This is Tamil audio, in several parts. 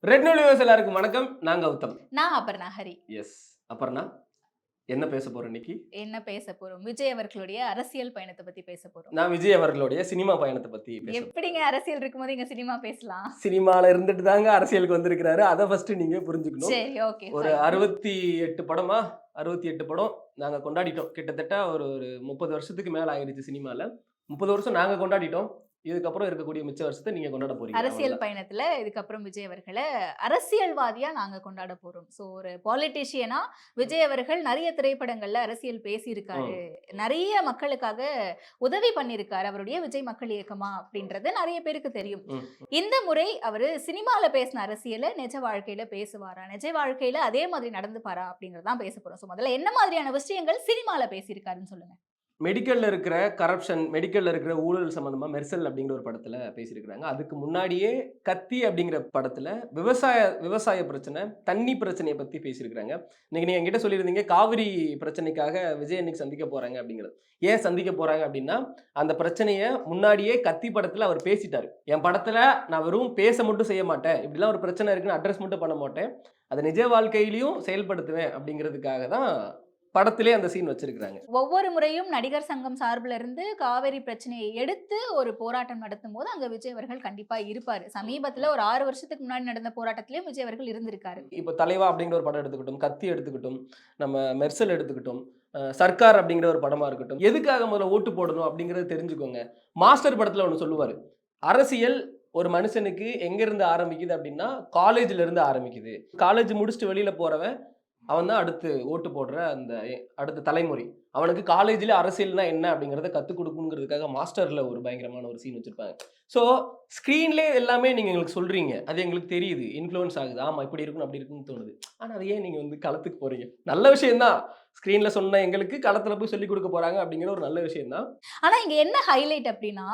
ரெட் நியூஸ் எல்லாருக்கும் வணக்கம். நான் கௌதம். நான் அபர்ணா ஹரி. எஸ் அப்புறம்னா என்ன பேச போறோம் இன்னைக்கு? என்ன பேச போறோம்? விஜய் அவர்களுடைய அரசியல் பயணத்தை பத்தி பேச போறோம். நான் விஜய் அவர்களுடைய சினிமா பயணத்தை பத்தி எப்படிங்க அரசியல் இருக்கும்போது இங்க சினிமா பேசலாம்? சினிமால இருந்துட்டு தாங்க அரசியலுக்கு வந்திருக்கிறாரு. அதை ஃபர்ஸ்ட் நீங்க புரிஞ்சுக்கணும். சரி ஓகே ஒரு அறுபத்தி எட்டு படமா? அறுபத்தி எட்டு படம் நாங்க கொண்டாடிட்டோம். கிட்டத்தட்ட ஒரு ஒரு முப்பது வருஷத்துக்கு மேல ஆயிடுச்சு சினிமால. முப்பது வருஷம் நாங்க கொண்டாடிட்டோம். இதுக்கப்புறம் இருக்கக்கூடிய மிச்ச வருஷத்தை நீங்க கொண்டாட போறீங்க. அரசியல் பயணத்துல இதுக்கப்புறம் விஜய் அவர்களை அரசியல்வாதியா நாங்க கொண்டாட போறோம். சோ ஒரு பாலிட்டிஷியனா விஜய் அவர்கள் நிறைய திரைப்படங்கள்ல அரசியல் பேசியிருக்காரு. நிறைய மக்களுக்காக உதவி பண்ணியிருக்காரு. அவருடைய விஜய் மக்கள் இயக்கமா அப்படின்றது நிறைய பேருக்கு தெரியும். இந்த முறை அவரு சினிமால பேசின அரசியலை நிஜ வாழ்க்கையில பேசுவாரா? நிஜ வாழ்க்கையில அதே மாதிரி நடந்துப்பாரா? அப்படிங்கறதான் பேச போறோம். ஸோ முதல்ல என்ன மாதிரியான விஷயங்கள் சினிமால பேசியிருக்காருன்னு சொல்லுங்க. மெடிக்கலில் இருக்கிற கரப்ஷன் மெடிக்கலில் இருக்கிற ஊழல் சம்மந்தமாக மெர்சல் அப்படிங்கிற ஒரு படத்தில் பேசியிருக்கிறாங்க. அதுக்கு முன்னாடியே கத்தி அப்படிங்கிற படத்தில் விவசாய விவசாய பிரச்சனை தண்ணி பிரச்சனையை பற்றி பேசியிருக்கிறாங்க. இன்றைக்கி நீங்கள் என்கிட்ட சொல்லியிருந்தீங்க காவிரி பிரச்சனைக்காக விஜய் அன்னைக்கு சந்திக்க போகிறாங்க அப்படிங்கிறது. ஏன் சந்திக்க போகிறாங்க அப்படின்னா அந்த பிரச்சனையை முன்னாடியே கத்தி படத்தில் அவர் பேசிட்டார். என் படத்தில் நான் வெறும் பேச மட்டும் செய்ய மாட்டேன். இப்படிலாம் ஒரு பிரச்சனை இருக்குன்னு அட்ரஸ் மட்டும் பண்ண மாட்டேன். அதை நிஜ வாழ்க்கையிலையும் செயல்படுத்துவேன் அப்படிங்கிறதுக்காக தான் படத்திலே அந்த சீன் வச்சிருக்கிறாங்க. ஒவ்வொரு முறையும் நடிகர் சங்கம் சார்பில் இருந்து காவேரி பிரச்சனையை எடுத்து ஒரு போராட்டம் நடத்தும் போது அங்க விஜய் அவர்கள் கண்டிப்பா இருப்பாரு. சமீபத்துல ஒரு ஆறு வருஷத்துக்கு முன்னாடி நடந்த போராட்டத்திலயும் விஜய் அவர்கள் இருந்திருக்காரு. இப்போ தலைவா அப்படிங்கிற ஒரு படம் எடுத்துக்கிட்டோம் கத்தி எடுத்துக்கிட்டோம் நம்ம மெர்சல் எடுத்துக்கிட்டோம் சர்க்கார் அப்படிங்கிற ஒரு படமா இருக்கட்டும் எதுக்காக முதல்ல ஓட்டு போடணும் அப்படிங்கறத தெரிஞ்சுக்கோங்க. மாஸ்டர் படத்துல ஒன்று சொல்லுவார். அரசியல் ஒரு மனுஷனுக்கு எங்க இருந்து ஆரம்பிக்குது அப்படின்னா காலேஜ்ல இருந்து ஆரம்பிக்குது. காலேஜ் முடிச்சுட்டு வெளியில போறவன் அவன் தான் அடுத்து ஓட்டு போடுற அந்த அடுத்த தலைமுறை. அவனுக்கு காலேஜில் அரசியல்னா என்ன அப்படிங்கிறத கற்றுக் கொடுக்கணுங்கிறதுக்காக மாஸ்டரில் ஒரு பயங்கரமான ஒரு சீன் வச்சுருப்பாங்க. ஸோ ஸ்க்ரீன்லேயே எல்லாமே நீங்கள் எங்களுக்கு சொல்கிறீங்க அது எங்களுக்கு தெரியுது. இன்ஃப்ளூயன்ஸ் ஆகுது. ஆமாம் இப்படி இருக்கணும் அப்படி இருக்குன்னு தோணுது. ஆனால் அது ஏன் நீங்கள் வந்து களத்துக்கு போகிறீங்க நல்ல விஷயம்தான். ஸ்க்ரீனில் சொன்ன எங்களுக்கு களத்தில் போய் சொல்லிக் கொடுக்க போகிறாங்க அப்படிங்கிற ஒரு நல்ல விஷயம்தான். ஆனா இங்க என்ன ஹைலைட் அப்படின்னா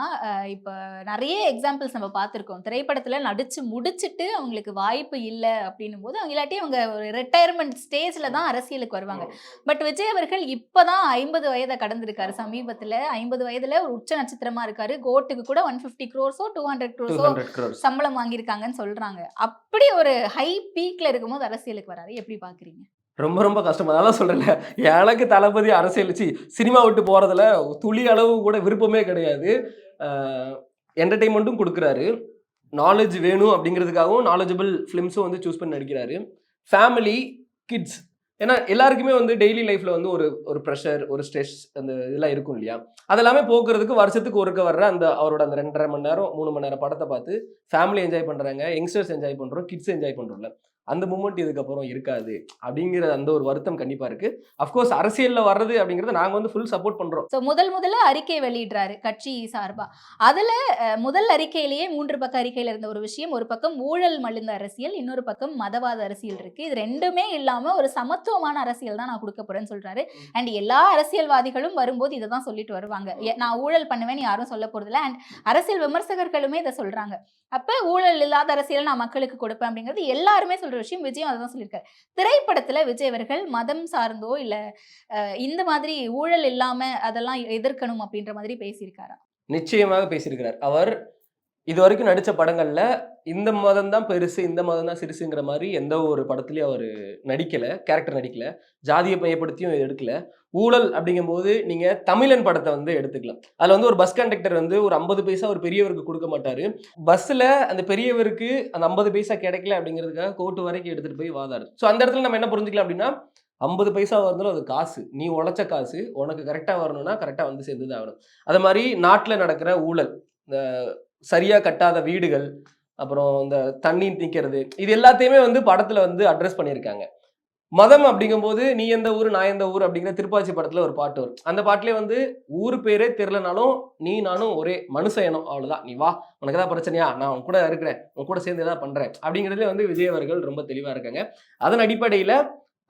இப்ப நிறைய எக்ஸாம்பிள்ஸ் நம்ம பார்த்திருக்கோம். திரைப்படத்துல நடிச்சு முடிச்சிட்டு அவங்களுக்கு வாய்ப்பு இல்லை அப்படின்னும் போது அவங்க இல்லாட்டி அவங்க ஒரு ரிட்டையர்மெண்ட் ஸ்டேஜ்ல தான் அரசியலுக்கு வருவாங்க. பட் விஜய் அவர்கள் இப்பதான் ஐம்பது வயதை கடந்திருக்காரு. சமீபத்துல ஐம்பது வயதுல ஒரு உச்ச நட்சத்திரமா இருக்காரு. கோட்டுக்கு கூட ஒன் பிப்டி க்ரோர்ஸோ டூ ஹண்ட்ரட் க்ரோர்ஸோ ஹண்ட்ரட் க்ரோர்ஸ் சம்பளம் வாங்கியிருக்காங்கன்னு சொல்றாங்க. அப்படி ஒரு ஹை பீக்ல இருக்கும்போது அரசியலுக்கு வராரு. எப்படி பாக்குறீங்க ரொம்ப ரொம்ப கஷ்டம். அதெல்லாம் சொல்லலை எனக்கு தளபதி அரசியல் சினிமா விட்டு போகிறதுல துளி அளவு கூட விருப்பமே கிடையாது. என்டர்டெயின்மெண்ட்டும் கொடுக்குறாரு. நாலேஜ் வேணும் அப்படிங்கிறதுக்காகவும் நாலேஜபிள் ஃபிலிம்ஸும் வந்து சூஸ் பண்ணி நடிக்கிறாரு. ஃபேமிலி கிட்ஸ் ஏன்னா எல்லாருக்குமே வந்து டெய்லி லைஃப்பில் வந்து ஒரு ஒரு ப்ரெஷர் ஒரு ஸ்ட்ரெஸ் அந்த இதெல்லாம் இருக்கும் இல்லையா? அதெல்லாமே போக்குறதுக்கு வருஷத்துக்கு ஒருக்க வர்ற அந்த அவரோட அந்த ரெண்டரை மணி நேரம் மூணு மணி நேரம் படத்தை பார்த்து ஃபேமிலி என்ஜாய் பண்ணுறாங்க யங்ஸ்டர்ஸ் என்ஜாய் பண்ணுறோம் கிட்ஸ் என்ஜாய் பண்ணுறோம்ல அந்த மூமெண்ட் இதுக்கப்புறம் இருக்காது. அப்படிங்கிற அந்த ஒரு வருத்தம் கண்டிப்பாக இருக்குது அஃப்கோர்ஸ் அரசியலில் வர்றது அப்படிங்கிறத நாங்கள் வந்து ஃபுல் சப்போர்ட் பண்ணுறோம் ஸோ முதல் முதல்ல அறிக்கை வெளியிடுறாரு கட்சி சார்பா. அதுல முதல் அறிக்கையிலேயே மூன்று பக்க அறிக்கையில இருந்த ஒரு விஷயம் ஒரு பக்கம் ஊழல் மலிந்த அரசியல் இன்னொரு பக்கம் மதவாத அரசியல் இருக்கு. இது ரெண்டுமே இல்லாம ஒரு சமத்துவமான அரசியல் தான் நான் கொடுக்க போறேன்னு சொல்றாரு. அண்ட் எல்லா அரசியல்வாதிகளும் வரும்போது இதை தான் சொல்லிட்டு வருவாங்க. நான் ஊழல் பண்ணுவேன்னு யாரும் சொல்ல போறதில்ல. அண்ட் அரசியல் விமர்சகர்களுமே இதை சொல்றாங்க. அப்ப ஊழல் இல்லாத அரசியல் நான் மக்களுக்கு கொடுப்பேன் அப்படிங்கிறது எல்லாருமே சொல்ற விஷயம் விஜயம் அதை தான் சொல்லியிருக்காரு. திரைப்படத்தில் விஜய் அவர்கள் மதம் சார்ந்தோ இல்ல இந்த மாதிரி ஊழல் இல்லாம அதெல்லாம் எதிர்க்கணும் அப்படின்ற மாதிரி பேசியிருக்காரா? நிச்சயமாக பேசியிருக்கிறார். அவர் இது வரைக்கும் நடித்த படங்களில் இந்த மதம் தான் பெருசு இந்த மதம் தான் சிறுசுங்கிற மாதிரி எந்த ஒரு படத்துலையும் அவர் நடிக்கலை கேரக்டர் நடிக்கலை ஜாதியை மையப்படுத்தியும் எடுக்கல. ஊழல் அப்படிங்கும்போது நீங்கள் தமிழன் படத்தை வந்து எடுத்துக்கலாம். அதில் வந்து ஒரு பஸ் கண்டக்டர் வந்து ஒரு ஐம்பது பைசா ஒரு பெரியவருக்கு கொடுக்க மாட்டார். பஸ்ஸில் அந்த பெரியவருக்கு அந்த ஐம்பது பைசா கிடைக்கல அப்படிங்கிறதுக்காக கோர்ட்டு வரைக்கும் எடுத்துகிட்டு போய் வாதாடு ஸோ அந்த இடத்துல நம்ம என்ன புரிஞ்சுக்கலாம் அப்படின்னா ஐம்பது பைசா இருந்தாலும் அது காசு. நீ உழைச்ச காசு உனக்கு கரெக்டாக வரணும்னா கரெக்டாக வந்து சேர்ந்து தான் ஆகணும். அது மாதிரி நாட்டில் நடக்கிற ஊழல் இந்த சரியாக கட்டாத வீடுகள் அப்புறம் இந்த தண்ணி நிற்கிறது இது எல்லாத்தையுமே வந்து படத்தில் வந்து அட்ரஸ் பண்ணியிருக்காங்க. மதம் அப்படிங்கும்போது நீ எந்த ஊர் நான் எந்த ஊர் அப்படிங்கிற திருப்பாச்சி படத்தில் ஒரு பாட்டு வரும். அந்த பாட்டிலே வந்து ஊர் பேரே தெரிலனாலும் நீ நானும் ஒரே மனுஷ அவ்வளோதான் நீ வா உனக்கு ஏதாவது பிரச்சனையா? நான் உன் கூட இருக்கிறேன் உன் கூட சேர்ந்து ஏதாவது பண்ணுறேன் அப்படிங்கிறதுல வந்து விஜய் அவர்கள் ரொம்ப தெளிவாக இருக்காங்க. அதன் அடிப்படையில்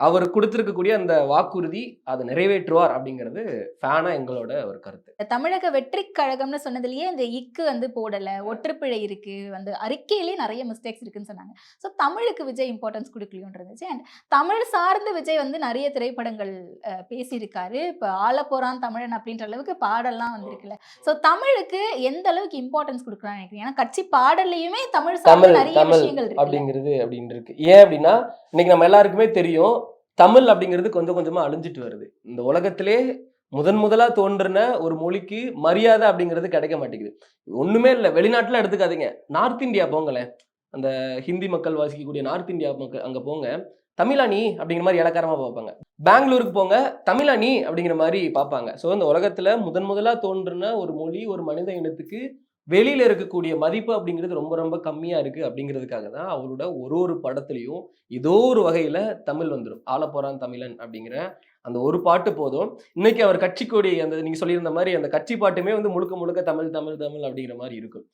அவர் கொடுத்திருக்கக்கூடிய அந்த வாக்குறுதி அதை நிறைவேற்றுவார் அப்படிங்கிறது ஃபேனா எங்களோட ஒரு கருத்து. தமிழக வெற்றி கழகம்னு சொன்னதுலயே இந்த இக்கு வந்து போடல ஒற்றுப்பிழை இருக்கு வந்து அறிக்கையிலேயே நிறைய மிஸ்டேக்ஸ் இருக்குன்னு சொன்னாங்க. ஸோ தமிழுக்கு விஜய் இம்பார்ட்டன்ஸ் கொடுக்கலையோன்னு இருந்துச்சு அண்ட் தமிழ் சார்ந்து விஜய் வந்து நிறைய திரைப்படங்கள் பேசியிருக்காரு. இப்போ ஆள போறான் தமிழன் அப்படின்ற அளவுக்கு பாடல்லாம் வந்திருக்குல்ல. ஸோ தமிழுக்கு எந்த அளவுக்கு இம்பார்ட்டன்ஸ் கொடுக்குறான்னு நினைக்கிறேன் ஏன்னா கட்சி பாடல்லையுமே தமிழ் சார்ந்து நிறைய விஷயங்கள் இருக்கு அப்படிங்கிறது அப்படின்னு இருக்கு. ஏன் அப்படின்னா இன்னைக்கு நம்ம எல்லாருக்குமே தெரியும் தமிழ் அப்படிங்கிறது கொஞ்சம் கொஞ்சமா அழிஞ்சிட்டு வருது. இந்த உலகத்திலே முதன் முதலா தோன்றின ஒரு மொழிக்கு மரியாதை அப்படிங்கிறது கிடைக்க மாட்டேங்குது. ஒண்ணுமே இல்லை வெளிநாட்டுல எடுத்துக்காதீங்க. நார்த் இந்தியா போங்களேன். அந்த ஹிந்தி மக்கள் வாசிக்கக்கூடிய நார்த் இந்தியா மக்கள் அங்க போங்க. தமிழானி அப்படிங்கிற மாதிரி இலக்காரமா பார்ப்பாங்க. பெங்களூருக்கு போங்க தமிழானி அப்படிங்கிற மாதிரி பார்ப்பாங்க. ஸோ இந்த உலகத்துல முதன் முதலா தோன்றின ஒரு மொழி ஒரு மனித இனத்துக்கு வெளியில் இருக்கக்கூடிய மதிப்பு அப்படிங்கிறது ரொம்ப ரொம்ப கம்மியாக இருக்குது அப்படிங்கிறதுக்காக தான் அவரோட ஒரு ஒரு படத்துலையும் ஏதோ ஒரு வகையில் தமிழ் வந்துடும் ஆலப்போறான் தமிழன் அப்படிங்கிற அந்த ஒரு பாட்டு போதும். இன்னைக்கு அவர் கட்சி கொடி அந்த நீங்கள் சொல்லியிருந்த மாதிரி அந்த கட்சி பாட்டுமே வந்து முழுக்க முழுக்க தமிழ் தமிழ் தமிழ் அப்படிங்கிற மாதிரி இருக்கும்.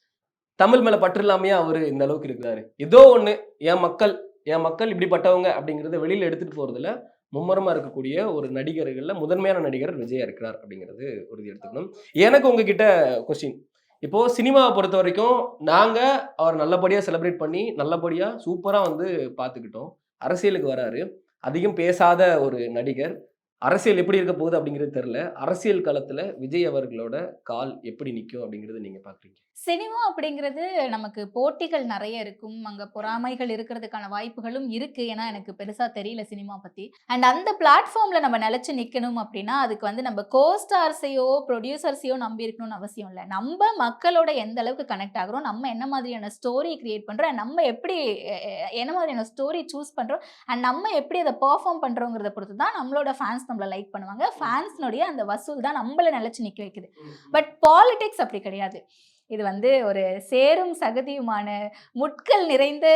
தமிழ் மேலே பற்று இல்லாமையே அவர் இந்த அளவுக்கு இருக்கிறாரு. ஏதோ ஒன்று என் மக்கள் என் மக்கள் இப்படிப்பட்டவங்க? அப்படிங்கிறத வெளியில் எடுத்துகிட்டு போகிறதுல மும்மரமாக இருக்கக்கூடிய ஒரு நடிகர்களில் முதன்மையான நடிகர் விஜயா இருக்கிறார் அப்படிங்கிறது உறுதி எடுத்துக்கணும். எனக்கு உங்ககிட்ட கொஸ்டின் இப்போ சினிமாவை பொறுத்த வரைக்கும் நாங்க அவர் நல்லபடியா செலிப்ரேட் பண்ணி நல்லபடியா சூப்பரா வந்து பார்த்துக்கிட்டோம். அரசியலுக்கு வராரு. அதிகம் பேசாத ஒரு நடிகர். அரசியல் எப்படி இருக்க போகுது அப்படிங்கிறது தெரியல. அரசியல் களத்துல விஜய் அவர்களோட கால் எப்படி நிற்கும் அப்படிங்கிறது நீங்க பாக்குறீங்க? சினிமா அப்படிங்கிறது நமக்கு போட்டிகள் நிறைய இருக்கும். அங்க பொறாமைகள் இருக்கிறதுக்கான வாய்ப்புகளும் இருக்கு. ஏன்னா எனக்கு பெருசா தெரியல சினிமா பத்தி. அண்ட் அந்த பிளாட்ஃபார்ம்ல நம்ம நிலைச்சு நிக்கணும் அப்படின்னா அதுக்கு வந்து நம்ம கோஸ்டார்ஸையோ ப்ரொடியூசர்ஸையோ நம்பி இருக்கணும்னு அவசியம் இல்லை. நம்ம மக்களோட எந்த அளவுக்கு கனெக்ட் ஆகுறோம் நம்ம என்ன மாதிரியான ஸ்டோரி கிரியேட் பண்றோம் நம்ம எப்படி என்ன மாதிரியான ஸ்டோரி சூஸ் பண்றோம் அண்ட் நம்ம எப்படி அதை பெர்ஃபார்ம் பண்றோங்கிறத பொறுத்து தான் நம்மளோட ஃபேன்ஸ் நம்மளை லைக் பண்ணுவாங்க. ஃபேன்ஸ்னுடைய அந்த வசூல் தான் நம்மள நிலைச்சு நிக்க வைக்குது. பட் பாலிடிக்ஸ் அப்படி கிடையாது. இது வந்து ஒரு சேரும் சகதியுமான முட்கள் நிறைந்த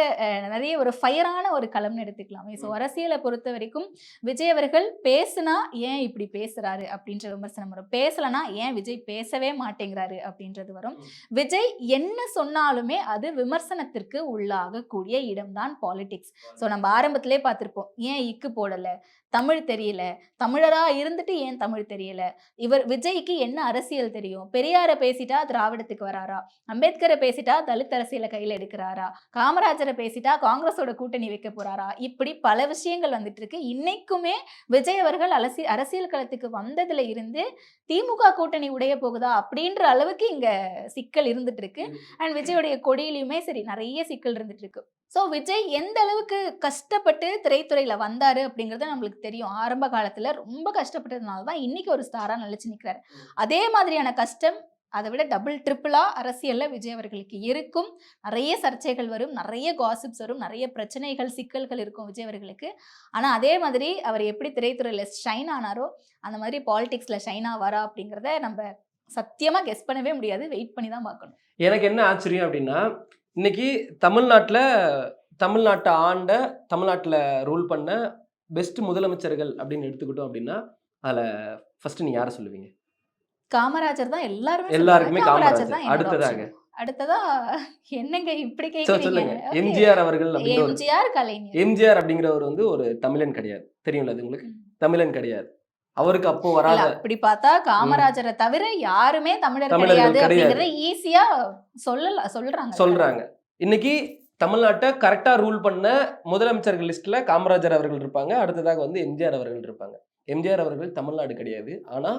நிறைய ஒரு ஃபயரான ஒரு களம்னு எடுத்துக்கலாமே. ஸோ அரசியலை பொறுத்த வரைக்கும் விஜய் அவர்கள் பேசுனா ஏன் இப்படி பேசுறாரு அப்படின்ற விமர்சனம் வரும். பேசலைன்னா ஏன் விஜய் பேசவே மாட்டேங்கிறாரு அப்படின்றது வரும். விஜய் என்ன சொன்னாலுமே அது விமர்சனத்திற்கு உள்ளாகக்கூடிய இடம்தான் பாலிடிக்ஸ் ஸோ நம்ம ஆரம்பத்திலே பார்த்துருப்போம். ஏன் இக்கு போடலை? தமிழ் தெரியல. தமிழரா இருந்துட்டு ஏன் தமிழ் தெரியல? இவர் விஜய்க்கு என்ன அரசியல் தெரியும்? பெரியாரை பேசிட்டா திராவிடத்துக்கு வராரா? அம்பேத்கரை பேசிட்டா தலித் அரசியலை கையில எடுக்கிறாரா? காமராஜரை பேசிட்டா காங்கிரஸோட கூட்டணி வைக்க போறாரா? இப்படி பல விஷயங்கள் வந்துட்டு இருக்கு. இன்னைக்குமே விஜய் அவர்கள் அரசி அரசியல் களத்துக்கு வந்ததுல இருந்து திமுக கூட்டணி உடைய போகுதா? அப்படின்ற அளவுக்கு இங்க சிக்கல் இருந்துட்டு இருக்கு. அண்ட் விஜயோடைய கொடியிலையுமே சரி நிறைய சிக்கல் இருந்துட்டு இருக்கு. ஸோ விஜய் எந்த அளவுக்கு கஷ்டப்பட்டு திரைத்துறையில வந்தாரு அப்படிங்கிறது நம்மளுக்கு தெரியும். ஆரம்ப காலத்துல ரொம்ப கஷ்டப்பட்டதுனால தான் இன்னைக்கு ஒரு ஸ்டாரா நிலைச்சு நிற்கிறாரு அதே மாதிரியான கஷ்டம் அதை விட டபுள் ட்ரிபிளா அரசியல்ல விஜய் அவர்களுக்கு இருக்கும். நிறைய சர்ச்சைகள் வரும் நிறைய காசிப்ஸ் வரும் நிறைய பிரச்சனைகள் சிக்கல்கள் இருக்கும் விஜய் அவர்களுக்கு. ஆனா அதே மாதிரி அவர் எப்படி திரைத்துறையில ஷைன் ஆனாரோ அந்த மாதிரி பாலிடிக்ஸ்ல ஷைன் ஆவாரா அப்படிங்கிறத நம்ம சத்தியமா கெஸ் பண்ணவே முடியாது. வெயிட் பண்ணி தான் பார்க்கணும். எனக்கு என்ன ஆச்சரியம் அப்படின்னா இன்னைக்கு தமிழ்நாட்டில் தமிழ்நாட்டை ஆண்ட தமிழ்நாட்டில் ரூல் பண்ண பெஸ்ட் முதலமைச்சர்கள் அப்படின்னு எடுத்துக்கிட்டோம் அப்படின்னா அதில் ஃபர்ஸ்ட் நீங்க யாரை சொல்லுவீங்க? காமராஜர் தான் எல்லாருமே எல்லாருக்குமே. காமராஜர் தான் அடுத்ததாக. அடுத்ததா என்னங்க இப்படி கேக்குறீங்க? எம்ஜிஆர் அவர்கள் எம்ஜிஆர் கலைஞர். எம்ஜிஆர் அப்படிங்கிறவர் வந்து ஒரு தமிழன் கிடையாது. தெரியும்ல அது உங்களுக்கு? தமிழன் கிடையாது. அவருக்கு அப்போ வராத அப்படி பார்த்தா காமராஜரை தவிர யாருமே தமிழர் கிடையாது. அப்படிங்கறத ஈஸியா சொல்லல சொல்றாங்க. சொல்றாங்க. இன்னைக்கு தமிழ்நாட்டை கரெக்டா ரூல் பண்ண முதலமைச்சர்கள் லிஸ்ட்ல காமராஜர் அவர்கள் இருப்பாங்க. அடுத்ததாக வந்து எம்ஜிஆர் அவர்கள் இருப்பாங்க. எம்ஜிஆர் அவர்கள் தமிழ்நாடு கிடையாது. ஆனா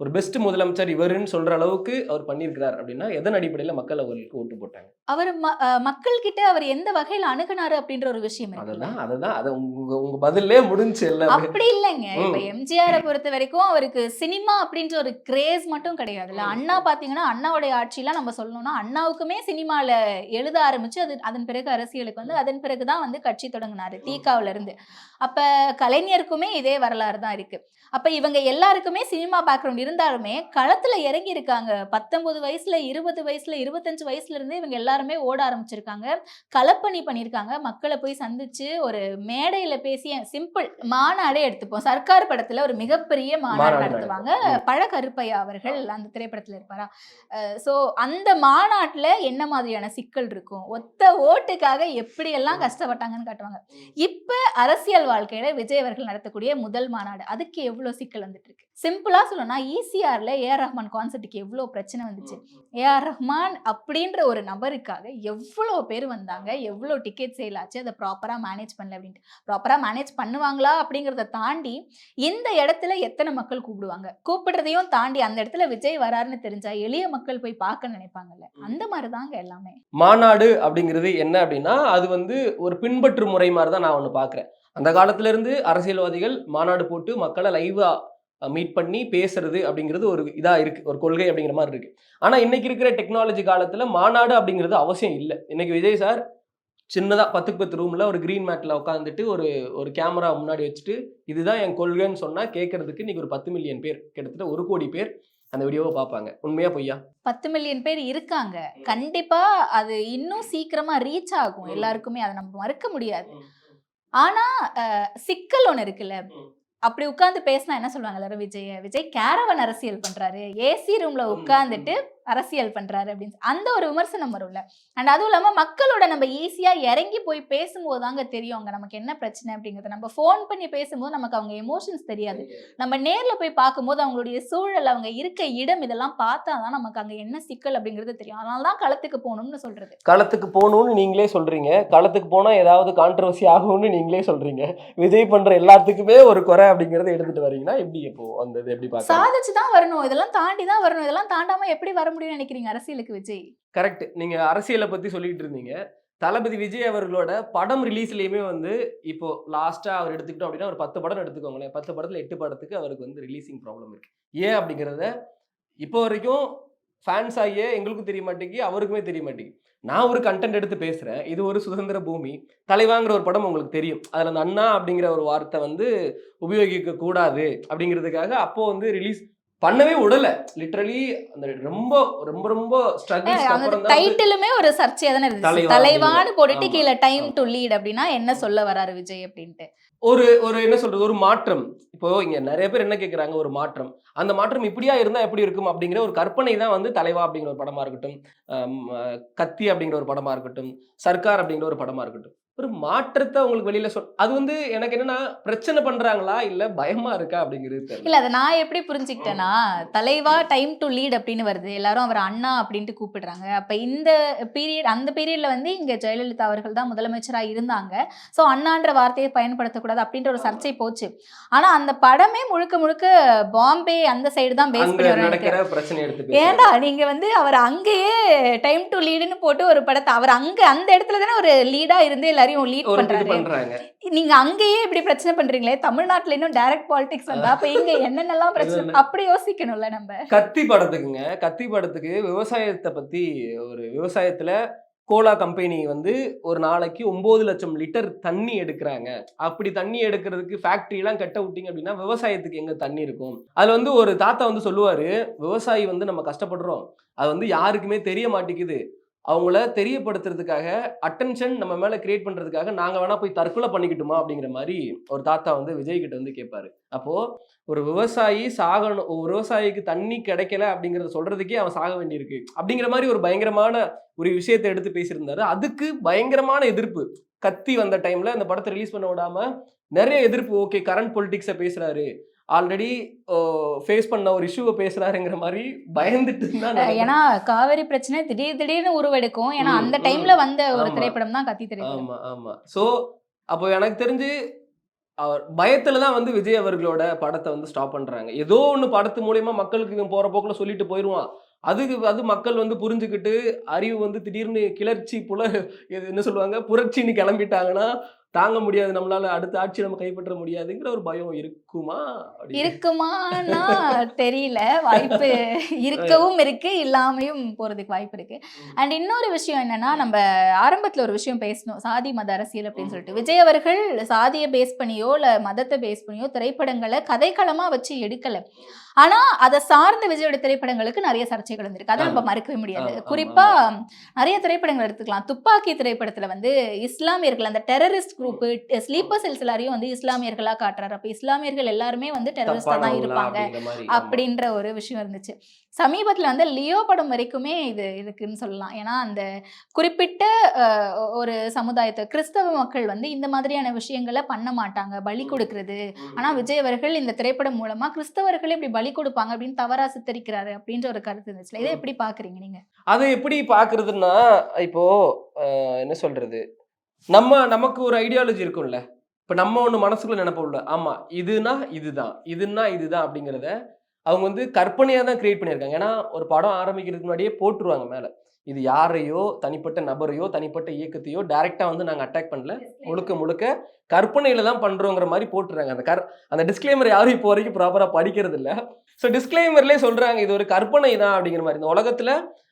ஒரு பெஸ்ட் முதலமைச்சர் இவருன்னு சொல்ற அளவுக்கு அவர் பண்ணியிருக்கிறார் அப்படின்னா எதன் அடிப்படையில மக்கள் அவர்களுக்கு ஓட்டு போட்டாங்க? அவர் மக்கள் கிட்ட அவர் எந்த வகையில அணுகுனாரு அப்படின்ற ஒரு விஷயம் இருக்குல்ல. அதுதான் அதுதான். அது உங்க உங்க பதிலே முடிஞ்சு எல்லாமே அப்படி இல்லைங்க. இப்ப. எம்ஜிஆரை பொறுத்த வரைக்கும் அவருக்கு சினிமா அப்படின்ற ஒரு கிரேஸ் மட்டும் கிடையாதுல்ல ம். அண்ணா பாத்தீங்கன்னா அண்ணாவுடைய ஆட்சியெல்லாம் நம்ம சொல்லணும்னா அண்ணாவுக்குமே சினிமால எழுத ஆரம்பிச்சு அது அதன் பிறகு அரசியலுக்கு வந்து அதன் பிறகுதான் வந்து கட்சி தொடங்கினாரு தீகாவுல இருந்து. அப்ப கலைஞருக்குமே இதே வரலாறு தான் இருக்கு. அப்ப இவங்க எல்லாருக்குமே சினிமா பேக்ரவுண்ட் இருந்தாலுமே களத்துல இறங்கி இருக்காங்க பத்தொன்பது வயசுல இருபது வயசுல இருபத்தஞ்சு வயசுல இருந்தே இவங்க எல்லாருமே ஓட ஆரம்பிச்சிருக்காங்க. களப்பணி பண்ணியிருக்காங்க. மக்களை போய் சந்திச்சு ஒரு மேடையில பேசி சிம்பிள் மாநாடே எடுத்துப்போம். சர்க்கார் படத்துல ஒரு மிகப்பெரிய மாநாடு நடத்துவாங்க. நடக்கும். பழ கருப்பையா அவர்கள் அந்த திரைப்படத்துல இருப்பாரா? சோ அந்த மாநாட்டுல என்ன மாதிரியான சிக்கல் இருக்கும்? ஒத்த ஓட்டுக்காக எப்படி எல்லாம் கஷ்டப்பட்டாங்கன்னு காட்டுவாங்க. இப்ப அரசியல் வாழ்க்கையில விஜய் அவர்கள் நடத்தக்கூடிய முதல் மாநாடு. அதுக்கு எவ்வளவு சிக்கல் வந்துட்டு இருக்கு? சிம்பிளா சொல்லணும்னா ஈசிஆர்ல ஏஆர் ரஹ்மான் கான்சர்ட்டுக்கு எவ்வளவு பிரச்சனை வந்துச்சு. ஏஆர் ரஹ்மான் அப்படின்ற ஒரு நபருக்காக எவ்வளோ பேர் வந்தாங்க எவ்வளோ டிக்கெட் சேல் ஆச்சு அதை ப்ராப்பராக மேனேஜ் பண்ணல அப்படின்ட்டு. ப்ராப்பராக மேனேஜ் பண்ணுவாங்களா அப்படிங்கிறத தாண்டி இந்த இடத்துல எத்தனை மக்கள் கூப்பிடுவாங்க? கூப்பிடுறதையும் தாண்டி அந்த இடத்துல விஜய் வராருன்னு தெரிஞ்சா எளிய மக்கள் போய் பார்க்க நினைப்பாங்கல்ல. அந்த மாதிரி தாங்க எல்லாமே. மாநாடு அப்படிங்கிறது என்ன அப்படின்னா அது வந்து ஒரு பின்பற்று முறை மாதிரி தான் நான் ஒன்று பார்க்குறேன். அந்த காலத்துல இருந்து அரசியல்வாதிகள் மாநாடு போட்டு மக்களை லைவா மீட் பண்ணி பேசுறது அப்படிங்கிறது ஒரு இதா இருக்கு. ஒரு கொள்கை அப்படிங்கிற மாதிரி இருக்கு. ஆனா இன்னைக்கு இருக்கிற டெக்னாலஜி காலத்துல மாநாடு அப்படிங்கிறது அவசியம் இல்லை. இன்னைக்கு விஜய் சார் சின்னதா பத்துக்கு பத்து ரூம்ல ஒரு கிரீன் மேட்ல உட்காந்துட்டு ஒரு ஒரு கேமரா முன்னாடி வச்சுட்டு இதுதான் என் கொள்கைன்னு சொன்னா கேட்கறதுக்கு இன்னைக்கு ஒரு பத்து மில்லியன் பேர் கிட்டத்தட்ட ஒரு கோடி பேர் அந்த வீடியோவை பார்ப்பாங்க. உண்மையா பொய்யா? பத்து மில்லியன் பேர் இருக்காங்க. கண்டிப்பா அது இன்னும் சீக்கிரமா ரீச் ஆகும். எல்லாருக்குமே அதை நம்ம மறுக்க முடியாது. ஆனா சிக்கல் ஒண்ணு இருக்குல்ல. அப்படி உட்கார்ந்து பேசினா என்ன சொல்லுவாங்க எல்லாரும் விஜய்? விஜய் கேரவன் அரசியல் பண்றாரு. ஏசி ரூம்ல ம், உட்கார்ந்துட்டு அரசியல் பண்றாரு அப்படின்னு அந்த ஒரு விமர்சனம் வரும்ல அண்ட் அதுவும் இல்லாம மக்களோட நம்ம ஈஸியா இறங்கி போய் பேசும்போது தாங்க தெரியும் அங்க நமக்கு என்ன பிரச்சனை அப்படிங்கறது. நம்ம ஃபோன் பண்ணி பேசும்போது நமக்கு அவங்க எமோஷன்ஸ் தெரியாது. நம்ம நேர்ல போய் பார்க்கும்போது அவங்களுடைய சூழல் அவங்க இருக்க இடம் இதெல்லாம் பார்த்தா தான் நமக்கு அங்க என்ன சிக்கல் அப்படிங்கிறது தெரியும். அதனால தான் களத்துக்கு போகணும்னு சொல்றது. களத்துக்கு போகணும்னு நீங்களே சொல்றீங்க. களத்துக்கு போனா ஏதாவது கான்ட்ரவர்சி ஆகும்னு நீங்களே சொல்றீங்க. விஜய் பண்ற எல்லாத்துக்குமே ஒரு குறை அப்படிங்கறத எடுத்துட்டு வரீங்கன்னா எப்படி இப்போ அந்த இது எப்படி சாதிச்சு தான் வரணும். இதெல்லாம் தாண்டி தான் வரணும். இதெல்லாம் தாண்டாம எப்படி வர முடியும்னு நினைக்கிறீங்க அரசியலுக்கு விஜய்? கரெக்ட் நீங்க அரசியலை பத்தி சொல்லிட்டு இருந்தீங்க. தளபதி விஜய் அவர்களோட படம் ரிலீஸ்லயுமே வந்து இப்போ லாஸ்டா அவர் எடுத்துக்கிட்டோம் அப்படின்னா ஒரு பத்து படம் எடுத்துக்கோங்களேன். பத்து படத்துல எட்டு படத்துக்கு அவருக்கு வந்து ரிலீசிங் ப்ராப்ளம் இருக்கு. ஏன் அப்படிங்கிறத இப்போ வரைக்கும் ஃபேன்ஸ் ஆகிய எங்களுக்கும் தெரிய மாட்டேங்கி அவருக்குமே தெரிய மாட்டேங்குது நான் ஒரு கண்டென்ட் எடுத்து பேசுறேன். இது ஒரு சுதந்திர பூமி. தலைவாங்கிற ஒரு படம் உங்களுக்கு தெரியும். அதில் அந்த அண்ணா அப்படிங்கிற ஒரு வார்த்தை வந்து உபயோகிக்க கூடாது அப்படிங்கிறதுக்காக அப்போ வந்து ரிலீஸ் பண்ணவே விடல. லிட்டரலி அந்த ரொம்ப ரொம்ப ரொம்ப ஸ்ட்ரகிள்ஸ் டைட்டிலுமே ஒரு சர்ச்சையா தானே இருந்துச்சு. தலைவா தலைவான்னு போட்டுட்டு. கீழே டைம். டு லீட் அப்படின்னா என்ன சொல்ல வராரு விஜய் அப்படின்ட்டு? ஒரு ஒரு என்ன சொல்றது ஒரு மாற்றம். இப்போ இங்க நிறைய பேர் என்ன கேக்குறாங்க ஒரு மாற்றம். அந்த மாற்றம் இப்படியா இருந்தா எப்படி இருக்கும் அப்படிங்கிற ஒரு கற்பனை தான் வந்து தலைவா அப்படிங்கிற ஒரு படமா இருக்கட்டும் கத்தி அப்படிங்கிற ஒரு படமா இருக்கட்டும் சர்க்கார் அப்படிங்கிற ஒரு படமா இருக்கட்டும். ஒரு மாற்றத்தை உங்களுக்கு வெளியில சொல் அது வந்து எனக்கு என்னன்னா பிரச்சனை பண்றாங்களா? இல்ல பயமா இருக்கா? அப்படிங்கிறது இல்ல அதை நான் எப்படி புரிஞ்சுக்கிட்டேன்னா தலைவா டைம் டு லீட் அப்படின்னு வருது. எல்லாரும் அவர் அண்ணா அப்படின்ட்டு கூப்பிடுறாங்க. அப்ப இந்த பீரியட் அந்த பீரியட்ல வந்து இங்க ஜெயலலிதா அவர்கள் தான் முதலமைச்சரா இருந்தாங்க. சோ அண்ணான்ற வார்த்தையை பயன்படுத்தக்கூடாது அப்படின்ற ஒரு சர்ச்சை போச்சு. ஆனா அந்த படமே முழுக்க முழுக்க பாம்பே அந்த சைடு தான் பேஸ் பண்ணி பேசுறாங்க. நீங்க வந்து அவர் அங்கேயே டைம் டு லீடுன்னு போட்டு ஒரு படத்தை அவர் அங்க அந்த இடத்துல தானே ஒரு லீடா இருந்து எல்லாரையும் லீட் பண்றாங்க. நீங்க அங்கேயே இப்படி பிரச்சனை பண்றீங்களே தமிழ்நாட்டுல இன்னும் டைரக்ட் பாலிடிக்ஸ் வந்தா அப்ப இங்க என்னென்னலாம் பிரச்சனை. அப்படி யோசிக்கணும்ல நம்ம. கத்தி படத்துக்குங்க. கத்தி படத்துக்கு விவசாயத்தை பத்தி ஒரு விவசாயத்துல கோலா கம்பெனி வந்து ஒரு நாளைக்கு ஒன்பது லட்சம் லிட்டர் தண்ணி எடுக்கிறாங்க. அப்படி தண்ணி எடுக்கிறதுக்கு ஃபேக்டரி எல்லாம் கட்ட விட்டீங்க அப்படின்னா விவசாயத்துக்கு எங்க தண்ணி இருக்கும்? அதுல வந்து ஒரு தாத்தா வந்து சொல்லுவாரு விவசாயி வந்து நம்ம கஷ்டப்படுறோம். அது வந்து யாருக்குமே தெரிய மாட்டேங்குது. அவங்கள தெரியப்படுத்துறதுக்காக அட்டென்ஷன் நம்ம மேலே கிரியேட் பண்ணுறதுக்காக நாங்கள் வேணால் போய் தற்கொலை பண்ணிக்கிட்டுமா அப்படிங்கிற மாதிரி ஒரு தாத்தா வந்து விஜய் கிட்ட வந்து கேட்பாரு அப்போது ஒரு விவசாயி சாகணும் ஒரு விவசாயிக்கு தண்ணி கிடைக்கல அப்படிங்கிறத சொல்கிறதுக்கே அவன் சாக வேண்டியிருக்கு அப்படிங்கிற மாதிரி ஒரு பயங்கரமான ஒரு விஷயத்தை எடுத்து பேசியிருந்தாரு. அதுக்கு பயங்கரமான எதிர்ப்பு. கத்தி வந்த டைமில் அந்த படத்தை ரிலீஸ் பண்ண விடாமல் நிறைய எதிர்ப்பு. ஓகே கரண்ட் பொலிட்டிக்ஸை பேசுகிறாரு ஆல்ரெடி ஃபேஸ் பண்ண ஒரு இஷ்யூவை பேசுறாருங்கிற மாதிரி பயந்துட்டு தான் ஏன்னா காவேரி பிரச்சனை திடீர் திடீர்னு உருவெடுக்கும். ஏன்னா அந்த. டைம்ல வந்த ஒரு. திரைப்படம் தான் கத்தி திரைப்படம். ஆமா ஆமா. சோ அப்போ எனக்கு தெரிஞ்சு அவர் பயத்துல தான் வந்து விஜய் அவர்களோட படத்தை வந்து ஸ்டாப் பண்றாங்க. ஏதோ ஒண்ணு படத்து மூலியமா மக்களுக்கு இவன் போற போக்குல சொல்லிட்டு போயிடுவான் அதுக்கு அது மக்கள் வந்து புரிஞ்சுக்கிட்டு அறிவு வந்து திடீர்னு கிளர்ச்சி புல இது என்ன சொல்லுவாங்க புரட்சின்னு கிளம்பிட்டாங்கன்னா தாங்க முடியாது நம்மளால அடுத்த ஆட்சி நம்ம கைப்பற்ற முடியாதுங்கிற ஒரு பயம் இருக்குமா இருக்குமானா தெரியல. வாய்ப்பு இருக்கவும் இருக்கு இல்லாமையும் போறதுக்கு வாய்ப்பு இருக்கு. அண்ட் இன்னொரு விஷயம் என்னன்னா நம்ம ஆரம்பத்துல ஒரு விஷயம் பேசணும். சாதி மத அரசியல் அப்படின்னு சொல்லிட்டு. விஜய் அவர்கள் சாதியை பேஸ் பண்ணியோ இல்ல மதத்தை பேஸ் பண்ணியோ திரைப்படங்களை கதைக்களமா வச்சு எடுக்கல. ஆனா அதை சார்ந்த விஜயோட திரைப்படங்களுக்கு நிறைய சர்ச்சைகள் வந்திருக்கு. அதை நம்ம. மறுக்கவே முடியாது. குறிப்பா நிறைய திரைப்படங்கள் எடுத்துக்கலாம். துப்பாக்கி திரைப்படத்துல வந்து இஸ்லாமியர்கள் அந்த டெரரிஸ்ட் குரூப் ஸ்லீப்பர் செல்ஸ் எல்லாரையும் வந்து இஸ்லாமியர்களா காட்டுறாரு. அப்ப இஸ்லாமியர்கள் எல்லாருமே வந்து டெரரிஸ்டா தான் இருப்பாங்க. அப்படின்ற ஒரு விஷயம் இருந்துச்சு. சமீபத்துல வந்து லியோ படம் வரைக்குமே இது இருக்குன்னு சொல்லலாம். ஏன்னா அந்த குறிப்பிட்ட ஒரு சமுதாயத்தை கிறிஸ்தவ மக்கள் வந்து இந்த மாதிரியான விஷயங்களை பண்ண மாட்டாங்க. பலி கொடுக்கறது. ஆனா விஜய் அவர்கள் இந்த திரைப்படம் மூலமா கிறிஸ்தவர்களே இப்படி பலி கொடுப்பாங்க அப்படின்னு தவறா சித்தரிக்கிறாரு அப்படின்ற ஒரு கருத்து இருந்துச்சுல. இதை எப்படி பாக்குறீங்க நீங்க? அதை எப்படி பாக்குறதுன்னா இப்போ என்ன சொல்றது? நம்ம நமக்கு ஒரு ஐடியாலஜி இருக்கும்ல. இப்ப நம்ம ஒண்ணு மனசுக்குள்ள நினைப்போம்ல. ஆமா இதுனா இதுதான். இதுன்னா இதுதான் அப்படிங்கிறத அவங்க வந்து கற்பனையா தான் கிரியேட் பண்ணியிருக்காங்க. ஏன்னா ஒரு படம் ஆரம்பிக்கிறதுக்கு முன்னாடியே போட்டுருவாங்க மேல. இது யாரையோ தனிப்பட்ட நபரையோ தனிப்பட்ட இயக்கத்தையோ டைரக்டா வந்து நாங்க அட்டாக் பண்ணல. முழுக்க முழுக்க கற்பனையில தான் பண்றோங்கிற மாதிரி போட்டுறாங்க. அந்த கர் அந்த டிஸ்க்ளைமர் யாரும் இப்போ வரைக்கும் ப்ராப்பரா படிக்கிறது இல்ல. ஸோ டிஸ்க்ளைமர்லேயே சொல்றாங்க இது ஒரு கற்பனை தான் அப்படிங்கிற மாதிரி. இந்த உலகத்துல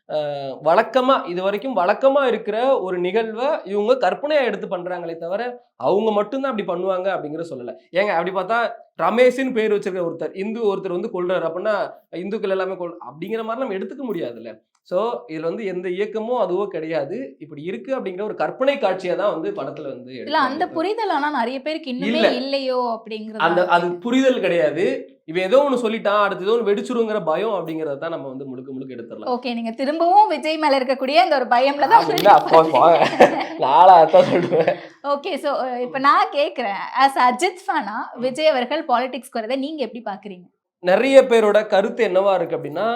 அஹ், வழக்கமா இது வரைக்கும் வழக்கமா இருக்கிற ஒரு நிகழ்வை இவங்க கற்பனையா எடுத்து பண்றாங்களே தவிர அவங்க மட்டும்தான் அப்படி பண்ணுவாங்க அப்படிங்கிற சொல்லல. ஏங்க அப்படி பார்த்தா ரமேஷ்னு பேர் வச்சிருக்க ஒருத்தர் இந்து ஒருத்தர் வந்து கொள்றாரு அப்படின்னா இந்துக்கள் எல்லாமே கொள் அப்படிங்கிற மாதிரி நம்ம எடுத்துக்க முடியாதுல்ல. ஸோ இதுல வந்து எந்த இயக்கமோ அதுவோ கிடையாது. இப்படி இருக்கு அப்படிங்கிற ஒரு கற்பனை காட்சியா தான் வந்து படத்துல வந்து இல்ல. அந்த புரிதல் ஆனா நிறைய பேருக்கு இன்னுமே இல்ல. இல்லையோ அந்த அப்படிங்கிறது அது புரிதல் கிடையாது. இவன் ஏதோ ஒண்ணு சொல்லிட்டான் அடுத்து ஏதோ ஒன்று வெடிச்சிருங்கிற பயம் அப்படிங்கறத தான் நம்ம வந்து முழுக்க முழுக்க எடுத்துடலாம். ஓகே நீங்க திரும்பவும் விஜய் மேல இருக்கக்கூடிய அந்த ஒரு பயம்ல தான் இல்ல, அப்போ வாங்க. நாளா அதான் சொல்லுவேன். ஓகே சோ இப்ப நான் கேக்குறேன். ஆஸ் அஜித் ஃபேனா விஜய் அவர்கள் பாலிடிக்ஸ்க்கு வரதை நீங்க எப்படி பாக்குறீங்க? நிறைய பேரோட கருத்து என்னவா இருக்கு அப்படின்னா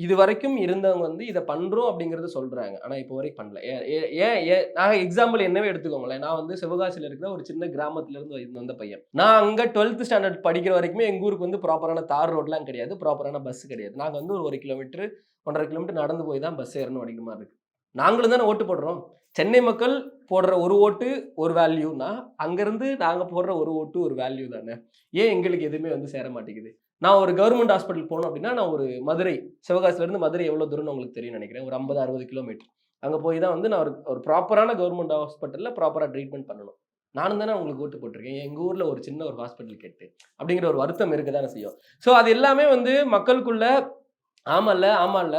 இது வரைக்கும் இருந்தவங்க வந்து இதை பண்ணுறோம் அப்படிங்கறத சொல்கிறாங்க ஆனால் இப்போ வரைக்கும் பண்ணல. ஏன் ஏன் ஏன் எக்ஸாம்பிள் என்னவே எடுத்துக்கோங்களேன். நான் வந்து சிவகாசியில் இருக்கிற ஒரு சின்ன கிராமத்துலேருந்து வந்த- பையன். நான் அங்கே டுவெல்த் ஸ்டாண்டர்ட் படிக்கிற வரைக்குமே எங்கள் ஊருக்கு வந்து ப்ராப்பரான தார் ரோட்லாம் கிடையாது. ப்ராப்பரான பஸ் கிடையாது. நாங்கள் வந்து ஒரு ஒரு கிலோமீட்டர் ஒன்றரை கிலோமீட்டர் நடந்து போய் தான் பஸ் ஏறணும் அப்படிங்கிற மாதிரி இருக்குது நாங்களும் தானே ஓட்டு போடுறோம். சென்னை மக்கள் போடுற ஒரு ஓட்டு ஒரு வேல்யூனா அங்கேருந்து நாங்கள் போடுற ஒரு ஓட்டு ஒரு வேல்யூ தானே. ஏன் எங்களுக்கு எதுவுமே வந்து சேர மாட்டேங்குது? நான் ஒரு கவர்மெண்ட் ஹாஸ்பிட்டல் போகணும் அப்படின்னா நான் ஒரு மதுரை சிவகாசிலேருந்து மதுரை எவ்வளோ தூரம்னு உங்களுக்கு தெரியும் நினைக்கிறேன். ஒரு ஐம்பது அறுபது கிலோமீட்டர். அங்கே போய் தான் வந்து நான் ஒரு ஒரு ப்ராப்பரான கவர்மெண்ட் ஹாஸ்பிட்டலில் ப்ராப்பராக ட்ரீட்மெண்ட் பண்ணணும். நானும் தானே உங்களுக்கு ஓட்டு போட்டிருக்கேன். எங்கள் ஊரில் ஒரு சின்ன ஒரு ஹாஸ்பிட்டல் கேட்டு அப்படிங்கிற ஒரு வருத்தம் இருக்க தானே செய்யும். ஸோ அது எல்லாமே வந்து மக்களுக்குள்ள ஆமால்ல ஆமால்ல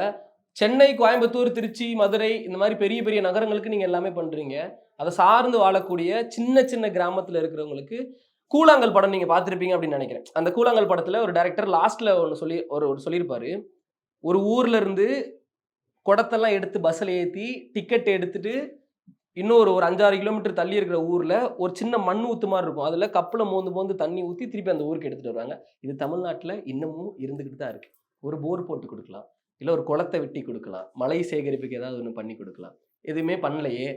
சென்னை கோயம்புத்தூர் திருச்சி மதுரை இந்த மாதிரி பெரிய பெரிய நகரங்களுக்கு நீங்கள் எல்லாமே பண்ணுறீங்க அதை சார்ந்து வாழக்கூடிய சின்ன சின்ன கிராமத்தில் இருக்கிறவங்களுக்கு கூழாங்கல் படம் நீங்கள் பார்த்துருப்பீங்க அப்படின்னு நினைக்கிறேன். அந்த கூழாங்கல் படத்தில் ஒரு டேரக்டர் லாஸ்ட்டில் ஒன்று சொல்லி ஒரு ஒரு சொல்லியிருப்பாரு. ஒரு ஊர்ல இருந்து குடத்தெல்லாம் எடுத்து பஸ்ஸில் ஏற்றி டிக்கெட் எடுத்துட்டு இன்னொரு ஒரு அஞ்சாறு கிலோமீட்டர் தள்ளி இருக்கிற ஊரில் ஒரு சின்ன மண் ஊத்து மாதிரி இருக்கும். அதில் கப்பில் மோந்து மோந்து தண்ணி ஊற்றி திருப்பி அந்த ஊருக்கு எடுத்துகிட்டு வருவாங்க. இது தமிழ்நாட்டில் இன்னமும் இருந்துக்கிட்டு தான் இருக்குது ஒரு போர் போட்டு கொடுக்கலாம். இல்லை ஒரு குளத்தை வெட்டி கொடுக்கலாம். மலை சேகரிப்புக்கு ஏதாவது ஒன்று பண்ணி கொடுக்கலாம். எதுவுமே பண்ணலையே.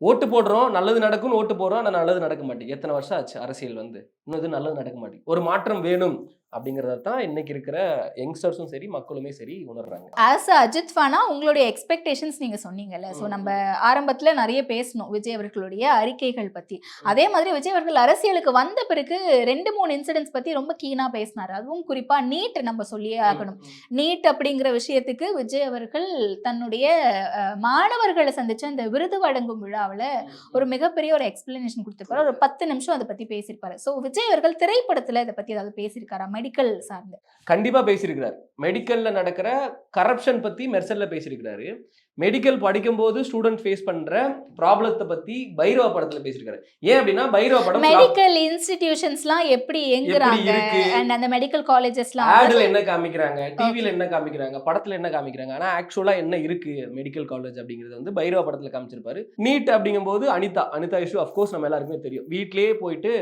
ஓட்டு போடுறோம் நல்லது நடக்கும்னு ஓட்டு போடுறோம் ஆனால் நல்லது நடக்க மாட்டேங்குது. எத்தனை வருஷம் ஆச்சு அரசியல் வந்து? இன்னும் இது நல்லது நடக்க மாட்டேங்குது. ஒரு மாற்றம் வேணும். அப்படிங்கிறத தான் இன்னைக்கு இருக்கிற யங்ஸ்டர்ஸும் சரி மக்களுமே சரி உணர்றாங்க. ஆஸ் அஜித் ஃபேனா உங்களுடைய எக்ஸ்பெக்டேஷன்ஸ் நீங்க சொன்னீங்கல்ல. ஸோ. நம்ம ஆரம்பத்துல நிறைய பேசணும் விஜய் அவர்களுடைய அறிக்கைகள் பத்தி. அதே மாதிரி விஜய் அவர்கள் அரசியலுக்கு வந்த பிறகு ரெண்டு மூணு இன்சிடென்ட்ஸ் பத்தி ரொம்ப கீனா பேசினாரு. அதுவும் குறிப்பா நீட் நம்ம சொல்லியே ஆகணும். நீட் அப்படிங்கிற விஷயத்துக்கு விஜய் அவர்கள் தன்னுடைய மாணவர்களை சந்திச்ச அந்த விருது வழங்கும் விழாவில் ஒரு மிகப்பெரிய ஒரு எக்ஸ்பிளனேஷன் கொடுத்திருப்பாரு. ஒரு பத்து நிமிஷம் அதை பத்தி பேசியிருப்பாரு. ஸோ விஜய் அவர்கள் திரைப்படத்துல இதை பத்தி ஏதாவது பேசியிருக்காரா? மெடிக்கல் சார்ந்து. கண்டிப்பா பேசியிருக்கிறார். மெடிக்கல்ல நடக்கிற கரப்ஷன் பத்தி மெர்சல்ல பேசியிருக்கிறாரு. மெடிக்கல் படிக்கும்போது ஸ்டூடெண்ட் ஃபேஸ் பண்ற ப்ராப்ளத்தை பத்தி பைரவா படத்துல பேசியிருக்காரு. ஏன் அப்படின்னா பைரவா படம். மெடிக்கல் இன்ஸ்டிடியூஷன்ஸ்லாம் எப்படி எங்குறாங்க? இருக்கு? அண்ட் அந்த மெடிக்கல் காலேஜஸ்லாம் ஆடுல என்ன காமிக்கிறாங்க? டிவில என்ன காமிக்கிறாங்க? படத்துல என்ன காமிக்கிறாங்க? ஆனா ஆக்சுவலா என்ன இருக்கு மெடிக்கல் காலேஜ் அப்படிங்கிறது வந்து பைரவா படத்துல காமிச்சிருப்பாரு. நீட் அப்படிங்கும்போது அனிதா. அனிதா இஷ்யூ அஃப்கோர்ஸ் நம்ம எல்லாருக்குமே தெரியும். வீட்லயே போயிட்டு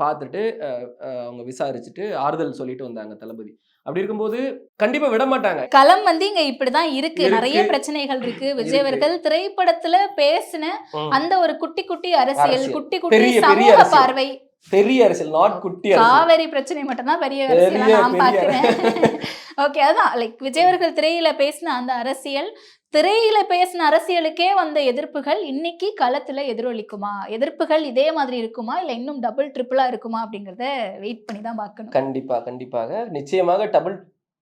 பார்த்துட்டு அவங்க விசாரிச்சுட்டு ஆறுதல் சொல்லிட்டு வந்தாங்க தளபதி அப்படி இருக்கும்போது கண்டிப்பா விட மாட்டாங்க களம் வந்து இங்க இப்படிதான் இருக்கு. நிறைய பிரச்சனைகள் இருக்கு விஜய். அவர்கள் திரைப்படத்துல பேசின. அந்த ஒரு குட்டி குட்டி அரசியல். குட்டி குட்டி சமூக. பார்வை பெரிய அரசியல் நாட் குட்டி காவேரி பிரச்சனை மட்டும் தான் பெரிய அரசியலா நான் பாக்குறேன் ஓகே அதான் லைக் விஜய் அவர்கள் திரையில பேசின அந்த அரசியல் திரையில பேசின அரசியலுக்கே வந்த எதிர்ப்புகள் இன்னைக்கு களத்துல எதிரொலிக்குமா? எதிர்ப்புகள் இதே மாதிரி இருக்குமா? இல்ல இன்னும் டபுள் ட்ரிபிளா இருக்குமா? அப்படிங்கறத வெயிட் பண்ணி தான் பார்க்கணும். கண்டிப்பா கண்டிப்பாக. நிச்சயமாக டபுள்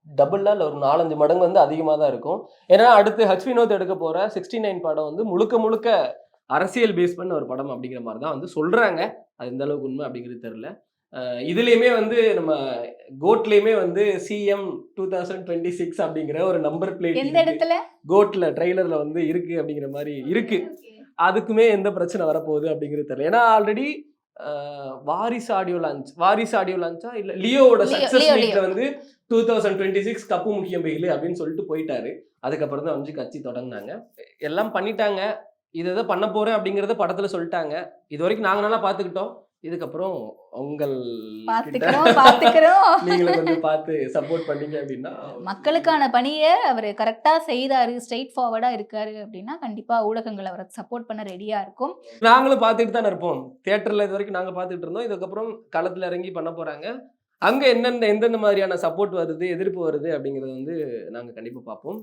டபுள்ல இல்லை ஒரு நாலஞ்சு மடங்கு வந்து அதிகமாக தான் இருக்கும். ஏன்னா அடுத்து ஹச் வினோத் எடுக்க போற சிக்ஸ்டி நைன் படம் வந்து முழுக்க முழுக்க அரசியல் பேஸ் பண்ண ஒரு படம் அப்படிங்கிற மாதிரி தான் வந்து சொல்றாங்க. அது எந்த அளவுக்கு உண்மை அப்படிங்கிறது தெரியல. இதுலயுமே வந்து நம்ம கோட்லயுமே வந்து CM two thousand twenty six அப்படிங்கிற ஒரு நம்பர் எந்த பிளேட் இடத்துல? கோட்ல ட்ரெய்லர்ல வந்து இருக்கு அப்படிங்கிற மாதிரி இருக்கு. அதுக்குமே எந்த பிரச்சனை வரப்போகுது அப்படிங்கிறது தெரியல. ஏன்னா already Varisu audio launch Varisu audio லான்ச்சா இல்ல லியோவோட சக்சஸ் லியோ, மீட்ல. வந்து two thousand twenty six cup முக்கியம் வெயில் அப்படின்னு சொல்லிட்டு போயிட்டாரு. அதுக்கப்புறம் தான் வந்து கட்சி தொடங்கினாங்க எல்லாம் பண்ணிட்டாங்க. இதை இதை பண்ண போறேன் அப்படிங்கறத படத்துல சொல்லிட்டாங்க. இது வரைக்கும் நாங்க நல்லா பாத்துக்கிட்டோம் இதுக்கப்புறம் உங்கள் நீங்களும் கொஞ்சம் பார்த்து சப்போர்ட் பண்ணீங்க அப்படின்னா மக்களுக்கான பணியை அவர் கரெக்டா செய்தாரு ஸ்ட்ரெயிட் ஃபார்வர்டா இருக்காரு அப்படின்னா கண்டிப்பா ஊடகங்கள் அவரை சப்போர்ட் பண்ண ரெடியா இருக்கும். நாங்களும் பார்த்துட்டு தானே இருப்போம். தியேட்டர்ல இது வரைக்கும் நாங்க பார்த்துட்டு இருந்தோம். இதுக்கப்புறம் களத்துல இறங்கி பண்ண போறாங்க. அங்க என்னென்ன எந்தெந்த மாதிரியான சப்போர்ட் வருது எதிர்ப்பு வருது அப்படிங்கறத வந்து நாங்க கண்டிப்பா பார்ப்போம்.